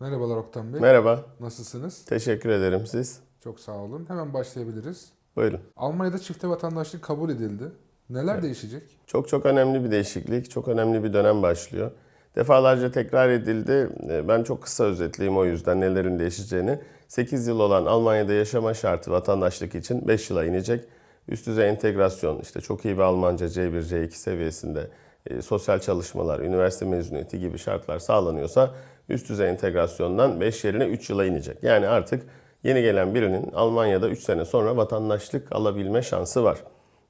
Merhabalar Oktan Bey. Merhaba, Nasılsınız? teşekkür ederim siz. Çok sağ olun. Hemen başlayabiliriz. Buyurun. Almanya'da çifte vatandaşlık kabul edildi. Neler değişecek? Çok çok önemli bir değişiklik, çok önemli bir dönem başlıyor. Defalarca tekrar edildi. Ee, Ben çok kısa özetleyeyim o yüzden nelerin değişeceğini. 8 yıl olan Almanya'da yaşama şartı vatandaşlık için 5 yıla inecek. Üst düzey entegrasyon, işte çok iyi bir Almanca C1, C2 seviyesinde e, sosyal çalışmalar, üniversite mezuniyeti gibi şartlar sağlanıyorsa üst düzey entegrasyondan 5 yerine 3 yıla inecek. Yani artık yeni gelen birinin Almanya'da 3 sene sonra vatandaşlık alabilme şansı var.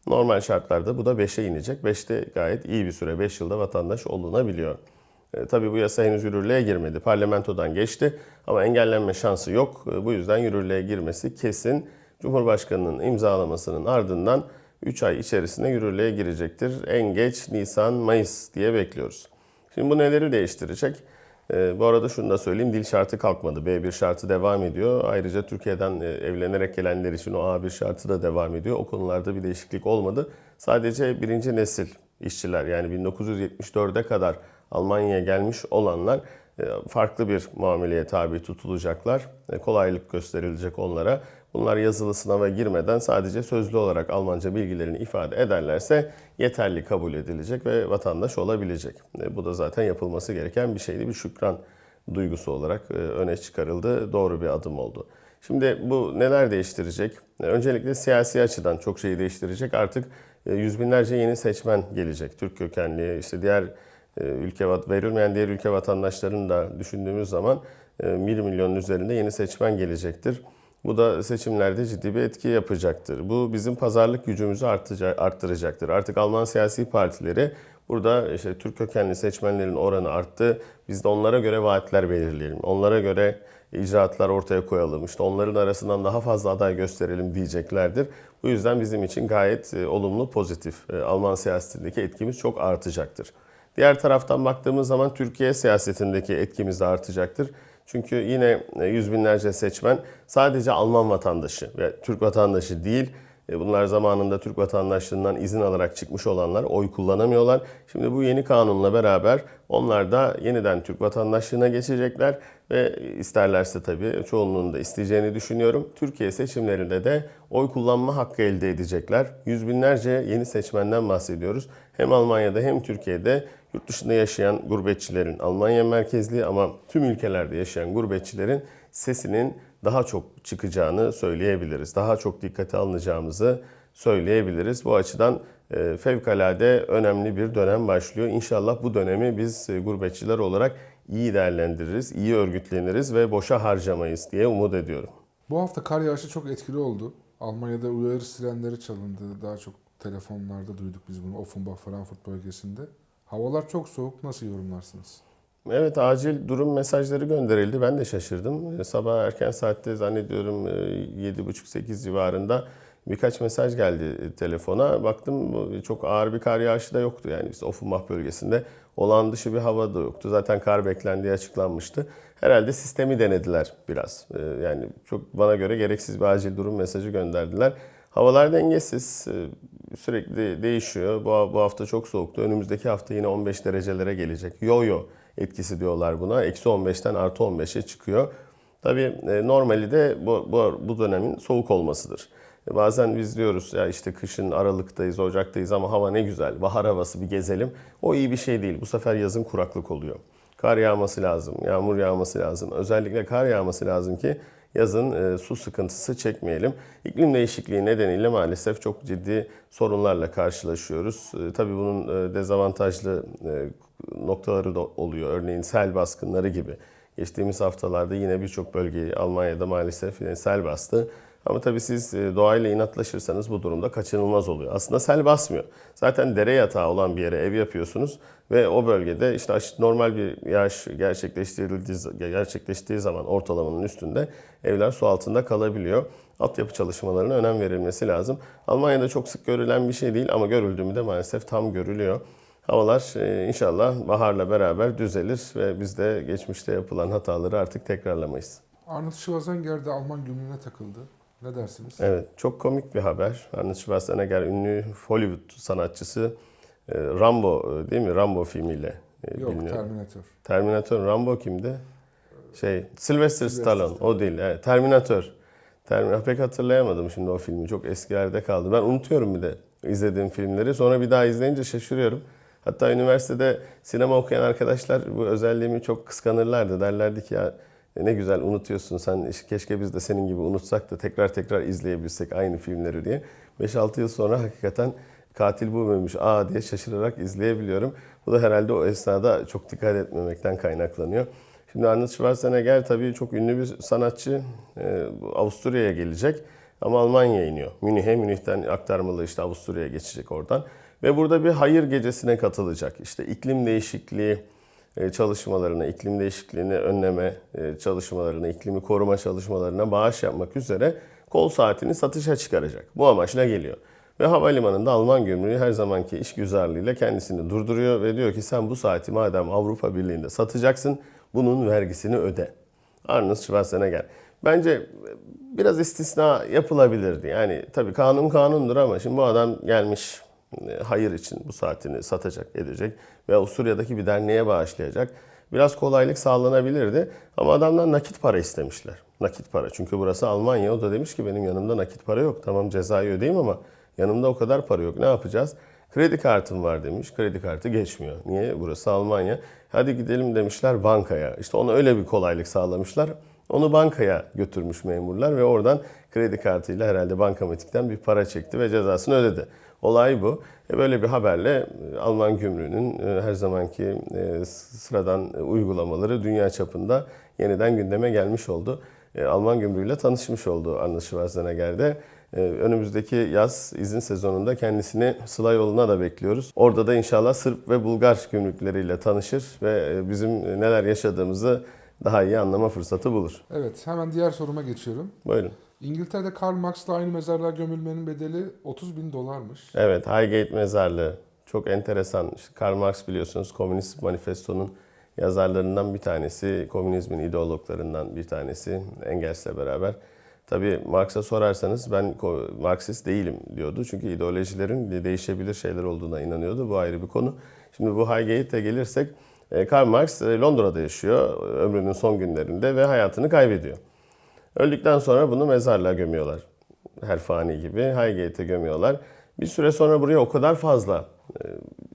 Normal şartlarda bu da 5'e inecek. 5'te gayet iyi bir süre. 5 yılda vatandaş olunabiliyor. E, tabii bu yasa henüz yürürlüğe girmedi. Parlamentodan geçti ama engellenme şansı yok. E, bu yüzden yürürlüğe girmesi kesin. Cumhurbaşkanının imzalamasının ardından 3 ay içerisinde yürürlüğe girecektir. En geç Nisan, Mayıs diye bekliyoruz. Şimdi bu neleri değiştirecek? E, bu arada şunu da söyleyeyim, dil şartı kalkmadı. B1 şartı devam ediyor. Ayrıca Türkiye'den e, evlenerek gelenler için o A1 şartı da devam ediyor. O konularda bir değişiklik olmadı. Sadece birinci nesil işçiler yani 1974'e kadar Almanya'ya gelmiş olanlar e, farklı bir muameleye tabi tutulacaklar. E, Kolaylık gösterilecek onlara. Bunlar yazılı sınava girmeden sadece sözlü olarak Almanca bilgilerini ifade ederlerse yeterli kabul edilecek ve vatandaş olabilecek. E, Bu da zaten yapılması gereken bir şeydi. Bir şükran duygusu olarak e, öne çıkarıldı. Doğru bir adım oldu. Şimdi bu neler değiştirecek? E, Öncelikle siyasi açıdan çok şeyi değiştirecek. Artık yüz binlerce yeni seçmen gelecek. Türk kökenli, işte diğer ülke verilmeyen diğer ülke vatandaşlarını da düşündüğümüz zaman e, 1 milyonun üzerinde yeni seçmen gelecektir. Bu da seçimlerde ciddi bir etki yapacaktır. Bu bizim pazarlık gücümüzü artıca- arttıracaktır. Artık Alman siyasi partileri burada işte Türk kökenli seçmenlerin oranı arttı. Biz de onlara göre vaatler belirleyelim. Onlara göre icraatlar ortaya koyalım. İşte onların arasından daha fazla aday gösterelim diyeceklerdir. Bu yüzden bizim için gayet e, olumlu, pozitif. E, Alman siyasetindeki etkimiz çok artacaktır. Diğer taraftan baktığımız zaman Türkiye siyasetindeki etkimiz de artacaktır. Çünkü yine e, yüz binlerce seçmen sadece Alman vatandaşı ve Türk vatandaşı değil. E, Bunlar zamanında Türk vatandaşlığından izin alarak çıkmış olanlar oy kullanamıyorlar. Şimdi bu yeni kanunla beraber onlar da yeniden Türk vatandaşlığına geçecekler ve isterlerse tabii çoğunluğun da isteyeceğini düşünüyorum. Türkiye seçimlerinde de oy kullanma hakkı elde edecekler. Yüz binlerce yeni seçmenden bahsediyoruz. Hem Almanya'da hem Türkiye'de yurt dışında yaşayan gurbetçilerin, Almanya merkezli ama tüm ülkelerde yaşayan gurbetçilerin sesinin daha çok çıkacağını söyleyebiliriz. Daha çok dikkate alınacağımızı söyleyebiliriz. Bu açıdan e, fevkalade önemli bir dönem başlıyor. İnşallah bu dönemi biz e, gurbetçiler olarak iyi değerlendiririz, iyi örgütleniriz ve boşa harcamayız diye umut ediyorum. Bu hafta kar yağışı çok etkili oldu. Almanya'da uyarı sirenleri çalındı. Daha çok telefonlarda duyduk biz bunu Offenbach, Frankfurt bölgesinde. Havalar çok soğuk. Nasıl yorumlarsınız? Evet acil durum mesajları gönderildi. Ben de şaşırdım. E, Sabah erken saatte zannediyorum e, 7.30-8 civarında birkaç mesaj geldi e, telefona. Baktım çok ağır bir kar yağışı da yoktu. Yani biz Offenbach bölgesinde olağan dışı bir hava da yoktu. Zaten kar beklendiği açıklanmıştı. Herhalde sistemi denediler biraz. E, Yani çok bana göre gereksiz bir acil durum mesajı gönderdiler. Havalar dengesiz, e, sürekli değişiyor. Bu, bu hafta çok soğuktu. Önümüzdeki hafta yine 15 derecelere gelecek. Yo-yo etkisi diyorlar buna. Eksi 15'ten artı 15'e çıkıyor. Tabii e, normali de bu, bu, bu dönemin soğuk olmasıdır. E, Bazen biz diyoruz ya işte kışın Aralık'tayız, Ocak'tayız ama hava ne güzel, bahar havası bir gezelim. O iyi bir şey değil. Bu sefer yazın kuraklık oluyor. Kar yağması lazım, yağmur yağması lazım. Özellikle kar yağması lazım ki yazın e, su sıkıntısı çekmeyelim. İklim değişikliği nedeniyle maalesef çok ciddi sorunlarla karşılaşıyoruz. E, tabii bunun e, dezavantajlı noktaları da oluyor. Örneğin sel baskınları gibi. Geçtiğimiz haftalarda yine birçok bölgeyi Almanya'da maalesef yine sel bastı. Ama tabii siz e, doğayla inatlaşırsanız bu durumda kaçınılmaz oluyor. Aslında sel basmıyor. Zaten dere yatağı olan bir yere ev yapıyorsunuz ve o bölgede işte normal bir yağış gerçekleştirildiği gerçekleştiği zaman ortalamanın üstünde evler su altında kalabiliyor. Altyapı çalışmalarına önem verilmesi lazım. Almanya'da çok sık görülen bir şey değil ama görüldüğümü de maalesef tam görülüyor. Havalar e, inşallah baharla beraber düzelir ve biz de geçmişte yapılan hataları artık tekrarlamayız. Arnold Schwarzenegger de Alman gümrüğüne takıldı. Ne dersiniz? Evet, çok komik bir haber. Arnold Schwarzenegger ünlü Hollywood sanatçısı e, Rambo e, değil mi? Rambo filmiyle e, Yok, biliniyor. Terminator. Terminator Rambo kimdi? Şey, Sylvester Stallone. O değil. Evet, Terminator. Terminator. Pek hatırlayamadım şimdi o filmi. Çok eskilerde kaldı. Ben unutuyorum bir de izlediğim filmleri. Sonra bir daha izleyince şaşırıyorum. Hatta üniversitede sinema okuyan arkadaşlar bu özelliğimi çok kıskanırlardı. Derlerdi ki ya ne güzel unutuyorsun sen keşke biz de senin gibi unutsak da tekrar tekrar izleyebilsek aynı filmleri diye. 5-6 yıl sonra hakikaten katil bu muymuş aa diye şaşırarak izleyebiliyorum. Bu da herhalde o esnada çok dikkat etmemekten kaynaklanıyor. Şimdi Arnold Schwarzenegger tabii çok ünlü bir sanatçı. Bu Avusturya'ya gelecek ama Almanya'ya iniyor. Münih'e, Münih'ten aktarmalı işte Avusturya'ya geçecek oradan. Ve burada bir hayır gecesine katılacak. İşte iklim değişikliği e, çalışmalarına, iklim değişikliğini önleme e, çalışmalarına, iklimi koruma çalışmalarına bağış yapmak üzere kol saatini satışa çıkaracak. Bu amaçla geliyor. Ve havalimanında Alman gümrüğü her zamanki işgüzarlığıyla kendisini durduruyor ve diyor ki sen bu saati madem Avrupa Birliği'nde satacaksın bunun vergisini öde. Arnold Schwarzenegger. Bence biraz istisna yapılabilirdi. Yani tabii kanun kanundur ama şimdi bu adam gelmiş e, hayır için bu saatini satacak, edecek ve Avusturya'daki bir derneğe bağışlayacak. Biraz kolaylık sağlanabilirdi ama adamdan nakit para istemişler. Nakit para. Çünkü burası Almanya. O da demiş ki benim yanımda nakit para yok. Tamam cezayı ödeyeyim ama yanımda o kadar para yok. Ne yapacağız? Kredi kartım var demiş. Kredi kartı geçmiyor. Niye? Burası Almanya. Hadi gidelim demişler bankaya. İşte ona öyle bir kolaylık sağlamışlar. Onu bankaya götürmüş memurlar ve oradan kredi kartıyla herhalde bankamatikten bir para çekti ve cezasını ödedi. Olay bu. E böyle bir haberle e, Alman gümrüğünün e, her zamanki sıradan uygulamaları dünya çapında yeniden gündeme gelmiş oldu. Alman gümrüğüyle tanışmış oldu Arnold Schwarzenegger'de. Önümüzdeki yaz izin sezonunda kendisini Sıla yoluna da bekliyoruz. Orada da inşallah Sırp ve Bulgar gümrükleriyle tanışır ve bizim neler yaşadığımızı daha iyi anlama fırsatı bulur. Evet, hemen diğer soruma geçiyorum. Buyurun. İngiltere'de Karl Marx'la aynı mezarlığa gömülmenin bedeli 30 bin dolarmış. Evet, Highgate Mezarlığı. Çok enteresan. İşte Karl Marx biliyorsunuz Komünist Manifesto'nun yazarlarından bir tanesi, komünizmin ideologlarından bir tanesi Engels'le beraber. Tabii Marx'a sorarsanız ben Marksist değilim diyordu. Çünkü ideolojilerin değişebilir şeyler olduğuna inanıyordu. Bu ayrı bir konu. Şimdi bu Highgate'e gelirsek e, Karl Marx e, Londra'da yaşıyor ömrünün son günlerinde ve hayatını kaybediyor. Öldükten sonra bunu mezarlığa gömüyorlar. Her fani gibi Highgate'e gömüyorlar. Bir süre sonra buraya o kadar fazla e,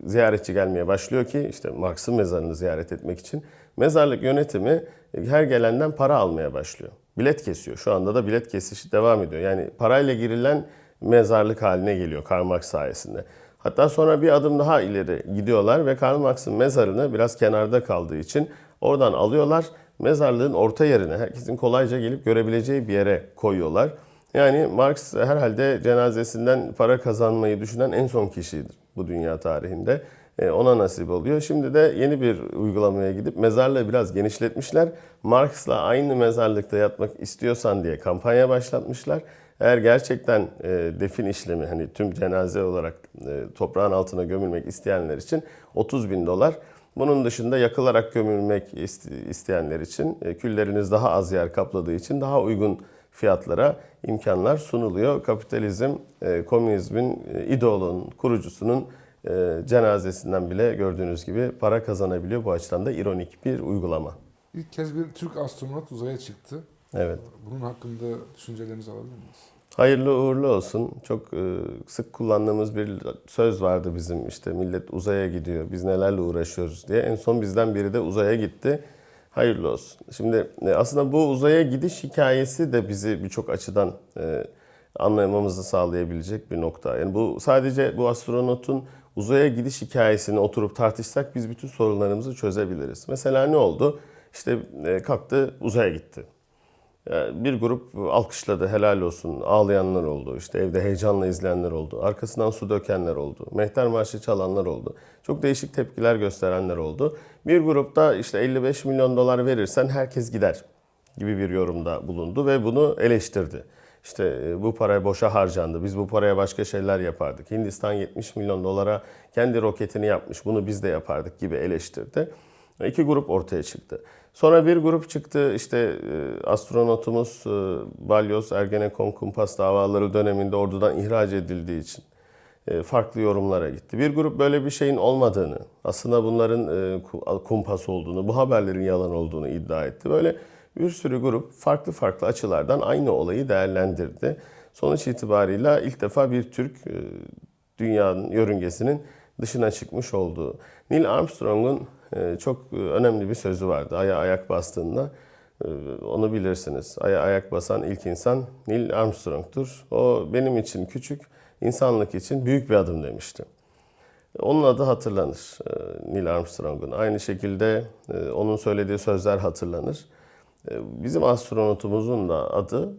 ziyaretçi gelmeye başlıyor ki işte Marx'ın mezarını ziyaret etmek için mezarlık yönetimi e, her gelenden para almaya başlıyor. Bilet kesiyor. Şu anda da bilet kesişi devam ediyor. Yani parayla girilen mezarlık haline geliyor Karl Marx sayesinde. Hatta sonra bir adım daha ileri gidiyorlar ve Karl Marx'ın mezarını biraz kenarda kaldığı için oradan alıyorlar. Mezarlığın orta yerine herkesin kolayca gelip görebileceği bir yere koyuyorlar. Yani Marx herhalde cenazesinden para kazanmayı düşünen en son kişidir bu dünya tarihinde. E, Ona nasip oluyor. Şimdi de yeni bir uygulamaya gidip mezarlığı biraz genişletmişler. Marx'la aynı mezarlıkta yatmak istiyorsan diye kampanya başlatmışlar. Eğer gerçekten e, defin işlemi hani tüm cenaze olarak e, toprağın altına gömülmek isteyenler için 30 bin dolar. Bunun dışında yakılarak gömülmek iste- isteyenler için e, külleriniz daha az yer kapladığı için daha uygun fiyatlara imkanlar sunuluyor. Kapitalizm e, komünizmin e, ideolunun kurucusunun cenazesinden bile gördüğünüz gibi para kazanabiliyor. Bu açıdan da ironik bir uygulama. İlk kez bir Türk astronot uzaya çıktı. Evet. Bunun hakkında düşüncelerinizi alabilir miyiz? Hayırlı uğurlu olsun. Çok e, sık kullandığımız bir söz vardı bizim işte millet uzaya gidiyor, biz nelerle uğraşıyoruz diye. En son bizden biri de uzaya gitti. Hayırlı olsun. Şimdi e, aslında bu uzaya gidiş hikayesi de bizi birçok açıdan e, anlamamızı sağlayabilecek bir nokta. Yani bu sadece bu astronotun uzaya gidiş hikayesini oturup tartışsak biz bütün sorunlarımızı çözebiliriz. Mesela ne oldu? İşte kalktı uzaya gitti. Yani bir grup alkışladı, helal olsun. Ağlayanlar oldu. İşte evde heyecanla izleyenler oldu. Arkasından su dökenler oldu. Mehter marşı çalanlar oldu. Çok değişik tepkiler gösterenler oldu. Bir grupta işte 55 milyon dolar verirsen herkes gider gibi bir yorumda bulundu ve bunu eleştirdi. İşte e, bu para boşa harcandı. Biz bu paraya başka şeyler yapardık. Hindistan 70 milyon dolara kendi roketini yapmış. Bunu biz de yapardık gibi eleştirdi. İki grup ortaya çıktı. Sonra bir grup çıktı işte e, astronotumuz e, Balyoz Ergenekon kumpas davaları döneminde ordudan ihraç edildiği için e, farklı yorumlara gitti. Bir grup böyle bir şeyin olmadığını, aslında bunların ku- kumpas olduğunu, bu haberlerin yalan olduğunu iddia etti. Böyle bir sürü grup farklı farklı açılardan aynı olayı değerlendirdi. Sonuç itibarıyla ilk defa bir Türk dünyanın yörüngesinin dışına çıkmış olduğu. Neil Armstrong'un çok e, önemli bir sözü vardı. Aya ayak bastığında e, onu bilirsiniz. Aya ayak basan ilk insan Neil Armstrong'tur. O benim için küçük, insanlık için büyük bir adım demişti. Onun adı hatırlanır e, Neil Armstrong'un. Aynı şekilde onun söylediği sözler hatırlanır. Bizim astronotumuzun da adı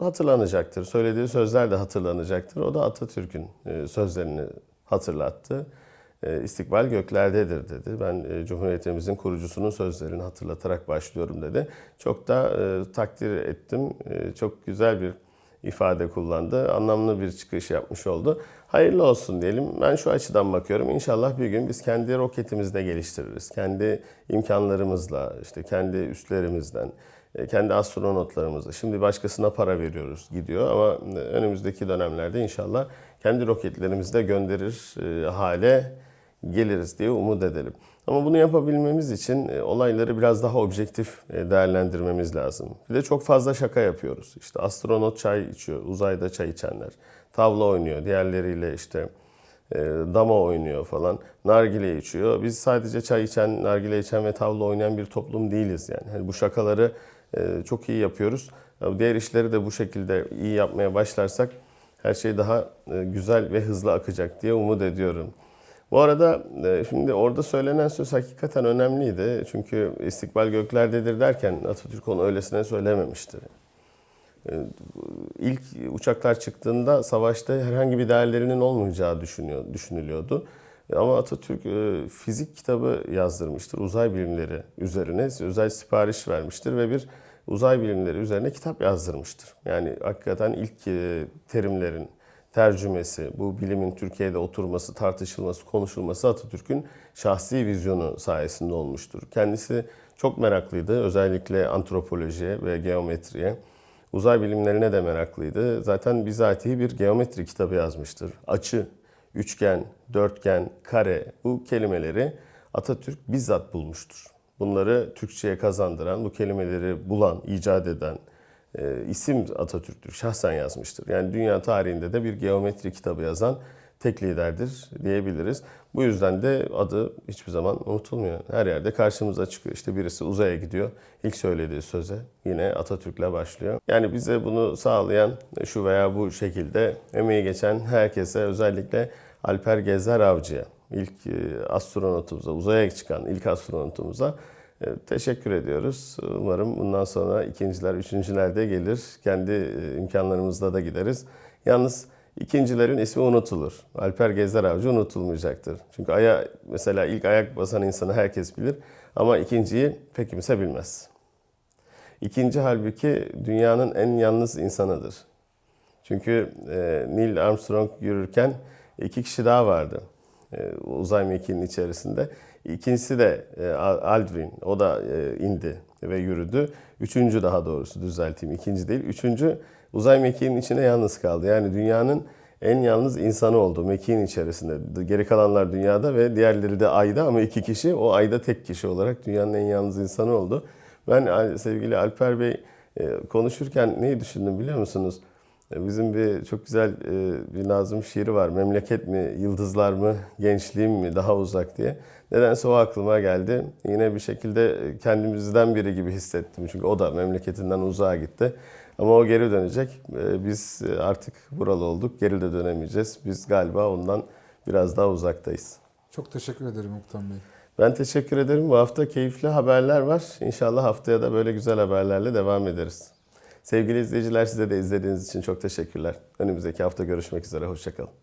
hatırlanacaktır. Söylediği sözler de hatırlanacaktır. O da Atatürk'ün sözlerini hatırlattı. E, İstikbal göklerdedir dedi. Ben e, Cumhuriyetimizin kurucusunun sözlerini hatırlatarak başlıyorum dedi. Çok da e, takdir ettim. Çok güzel bir ifade kullandı. Anlamlı bir çıkış yapmış oldu. Hayırlı olsun diyelim. Ben şu açıdan bakıyorum. İnşallah bir gün biz kendi roketimizi de geliştiririz. Kendi imkanlarımızla, işte kendi üslerimizden, e, kendi astronotlarımızla. Şimdi başkasına para veriyoruz gidiyor ama önümüzdeki dönemlerde inşallah kendi roketlerimizi de gönderir hale geliriz diye umut edelim. Ama bunu yapabilmemiz için e, olayları biraz daha objektif e, değerlendirmemiz lazım. Bir de çok fazla şaka yapıyoruz. İşte astronot çay içiyor, uzayda çay içenler. Tavla oynuyor, diğerleriyle işte e, dama oynuyor falan. Nargile içiyor. Biz sadece çay içen, nargile içen ve tavla oynayan bir toplum değiliz yani. Hani bu şakaları çok iyi yapıyoruz. Ya Diğer işleri de bu şekilde iyi yapmaya başlarsak her şey daha güzel ve hızlı akacak diye umut ediyorum. Bu arada e, şimdi orada söylenen söz hakikaten önemliydi. Çünkü istikbal göklerdedir derken Atatürk onu öylesine söylememiştir. E, İlk uçaklar çıktığında savaşta herhangi bir değerlerinin olmayacağı düşünüyor, düşünülüyordu. Ama Atatürk e, fizik kitabı yazdırmıştır. Uzay bilimleri üzerine özel sipariş vermiştir ve bir uzay bilimleri üzerine kitap yazdırmıştır. Yani hakikaten ilk e, terimlerin tercümesi, bu bilimin Türkiye'de oturması, tartışılması, konuşulması Atatürk'ün şahsi vizyonu sayesinde olmuştur. Kendisi çok meraklıydı özellikle antropolojiye ve geometriye. Uzay bilimlerine de meraklıydı. Zaten bizatihi bir geometri kitabı yazmıştır. Açı, üçgen, dörtgen, kare bu kelimeleri Atatürk bizzat bulmuştur. Bunları Türkçe'ye kazandıran, bu kelimeleri bulan, icat eden e, isim Atatürk'tür. Şahsen yazmıştır. Yani dünya tarihinde de bir geometri kitabı yazan tek liderdir diyebiliriz. Bu yüzden de adı hiçbir zaman unutulmuyor. Her yerde karşımıza çıkıyor. İşte birisi uzaya gidiyor. İlk söylediği söze yine Atatürk'le başlıyor. Yani bize bunu sağlayan şu veya bu şekilde emeği geçen herkese özellikle Alper Gezer Avcı'ya, ilk e, astronotumuza, uzaya çıkan ilk astronotumuza teşekkür ediyoruz. Umarım bundan sonra ikinciler, üçüncüler de gelir. Kendi e, imkanlarımızla da gideriz. Yalnız ikincilerin ismi unutulur. Alper Gezer Avcı unutulmayacaktır. Çünkü aya mesela ilk ayak basan insanı herkes bilir ama ikinciyi pek kimse bilmez. İkinci halbuki dünyanın en yalnız insanıdır. Çünkü e, Neil Armstrong yürürken iki kişi daha vardı e, uzay mekiğinin içerisinde. İkincisi de e, Aldrin, o da e, indi ve yürüdü. Üçüncü daha doğrusu düzelteyim, ikinci değil. Üçüncü uzay mekiğinin içine yalnız kaldı. Yani dünyanın en yalnız insanı oldu mekiğin içerisinde. Geri kalanlar dünyada ve diğerleri de ayda ama iki kişi o ayda tek kişi olarak dünyanın en yalnız insanı oldu. Ben sevgili Alper Bey e, konuşurken neyi düşündüm biliyor musunuz? E, Bizim bir çok güzel e, bir Nazım şiiri var. Memleket mi, yıldızlar mı, gençliğim mi daha uzak diye. Nedense o aklıma geldi. Yine bir şekilde kendimizden biri gibi hissettim. Çünkü o da memleketinden uzağa gitti. Ama o geri dönecek. E, Biz artık buralı olduk. Geri de dönemeyeceğiz. Biz galiba ondan biraz daha uzaktayız. Çok teşekkür ederim Oktan Bey. Ben teşekkür ederim. Bu hafta keyifli haberler var. İnşallah haftaya da böyle güzel haberlerle devam ederiz. Sevgili izleyiciler size de izlediğiniz için çok teşekkürler. Önümüzdeki hafta görüşmek üzere. Hoşçakalın.